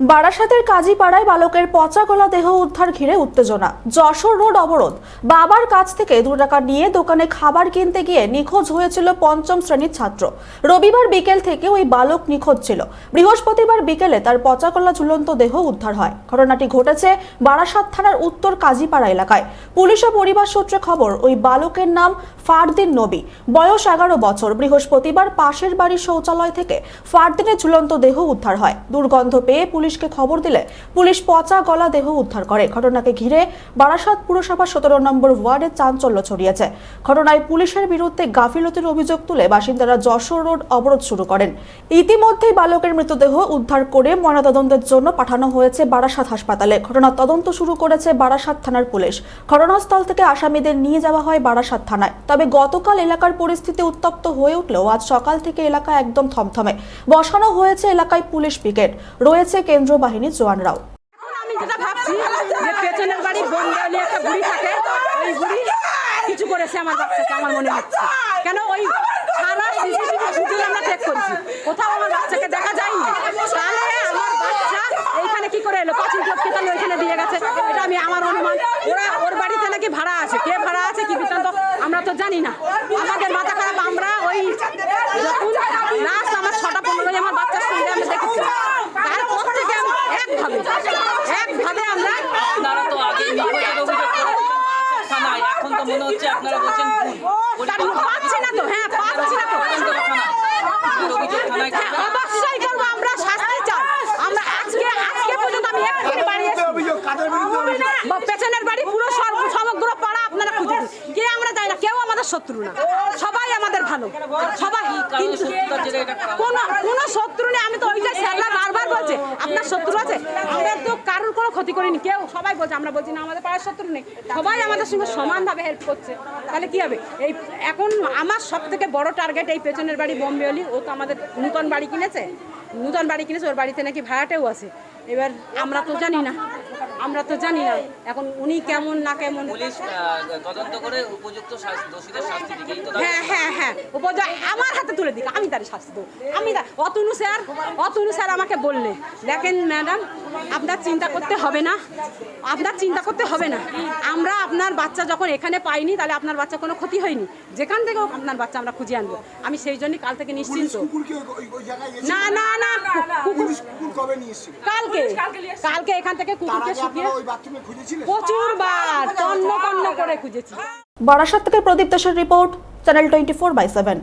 বারাসাতের কাজীপাড়ায় বালকের পচা গলা দেহ উদ্ধার ঘিরে উত্তেজনা। যশোর রোড অবরোধ। বাবার কাছ থেকে দু টাকা নিয়ে দোকানে খাবার কিনতে গিয়ে নিখোঁজ হয়েছিল পঞ্চম শ্রেণির ছাত্র। রবিবার বিকেল থেকে ওই বালক নিখোঁজ ছিল। বৃহস্পতিবার বিকেলে তার পচা গলা ঝুলন্ত দেহ উদ্ধার হয়। ঘটনাটি ঘটেছে বারাসাত থানার উত্তর কাজীপাড়া এলাকায়। পুলিশ ও পরিবার সূত্রে খবর, ওই বালকের নাম ফারদিন নবী। বয়স এগারো বছর। বৃহস্পতিবার পাশের বাড়ির শৌচালয় থেকে ফারদিনের ঝুলন্ত দেহ উদ্ধার হয়। দুর্গন্ধ পেয়ে পুলিশকে খবর দিলে পুলিশ পচা গলা দেহ উদ্ধার করে। ঘটনাকে ঘিরে বারাসাত পুরসভা সতেরো নম্বর ওয়ার্ডে চাঞ্চল্য ছড়িয়েছে। ঘটনায় পুলিশের বিরুদ্ধে গাফিলতির অভিযোগ তুলে বাসিন্দারা যশোর রোড অবরোধ শুরু করেন। ইতিমধ্যেই বালকের মৃতদেহ উদ্ধার করে ময়নাতদন্তের জন্য পাঠানো হয়েছে বারাসাত হাসপাতালে। ঘটনার তদন্ত শুরু করেছে বারাসাত থানার পুলিশ। ঘটনাস্থল থেকে আসামিদের নিয়ে যাওয়া হয় বারাসাত থানায়। তবে গতকাল এলাকার পরিস্থিতি উত্তপ্ত হয়ে উঠলেও আজ সকাল থেকে এলাকা একদম থমথমে। বসানো হয়েছে এলাকায় পুলিশ পিকেট। রয়েছে কেন্দ্র বাহিনীর জওয়ানরাও আমি যেটা ভাবছি যে পেছনের বাড়ি একটা থাকে, ওই কিছু করেছে আমার মনে হচ্ছে। কেন ওই আমরা কোথাও দেখা যায়নি। আমার এইখানে কি করে এলো? দিয়ে গেছে। এটা আমি আমার অনুমান। ওরা ওর বাড়িতে নাকি ভাড়া আছে। কে ভাড়া আছে আমরা তো জানি না আমাদের মাথা খারাপ আমরা ওই যখন লাস্ট আমার ছটা পনেরোই আমার বাচ্চার সঙ্গে আমি দেখেছি তারপর থেকে আমি একভাবে একভাবে আমরা আপনারা তো আগে নিখোঁজের অভিযোগ করেছিলেন বারাসাত থানায় এখন তো মনে হচ্ছে আপনারা বলছেন ভুল তার পাচ্ছি না তো হ্যাঁ পাচ্ছি না তো ভুল অভিযোগ থানায় হ্যাঁ, অবশ্যই করব আমরা শাস্তি চাই আমরা আজকে আজকে পর্যন্ত আমি এক থেকে বাড়ি এসেছি। বা পেছনের বাড়ি পুরো সর্ব- সমগ্র পাড়া আপনারা খুঁজে দিন। কে আমরা যাই না কেউ আমাদের শত্রু না। সবাই আমাদের ভালো। সবাই কিন্তু কোনো কোনো শত্রু নেই। আমি তো ওইটাই স্যাররা বারবার বলছে, আপনার শত্রু আছে? আমরা তো কারোর কোনো ক্ষতি করিনি। কেউ সবাই বলছে, আমরা বলছি, না, আমাদের পাড়ার শত্রু নেই। সবাই আমাদের সঙ্গে সমানভাবে হেল্প করছে। তাহলে কি হবে? এই এখন আমার সব থেকে বড় টার্গেট এই পেছনের বাড়ি বোম্বেলি ও তো আমাদের নূতন বাড়ি কিনেছে। নূতন বাড়ি কিনেছে, ওর বাড়িতে নাকি ভাড়াটেও আছে। এবার আমরা তো জানি না। আমরা তো জানি না। এখন উনি কেমন না কেমন? পুলিশ তদন্ত করে উপযুক্ত দোষীদের শাস্তি দিকে এই তো দাবি। হ্যাঁ হ্যাঁ হ্যাঁ। উপজা আমার হাতে তুলে দিক আমি তার শাস্তি দেবো। আমি অতনু স্যার অতনু স্যার আমাকে বললে দেখেন ম্যাডাম আপনার চিন্তা করতে হবে না। আপনার চিন্তা করতে হবে না। আমরা আপনার বাচ্চা যখন এখানে পাইনি তাহলে আপনার বাচ্চা কোনো ক্ষতি হয়নি। যেখান থেকে হোক আপনার বাচ্চা আমরা খুঁজে আনব। আমি সেই জন্যই কাল থেকে নিশ্চিন্ত? না না না কুকুর? কালকে কালকে এখান থেকে কুকুরকে প্রচুর বার তন্ন তন্ন করে খুঁজেছি। বারাসাত থেকে প্রদীপ দাসের report channel twenty four by seven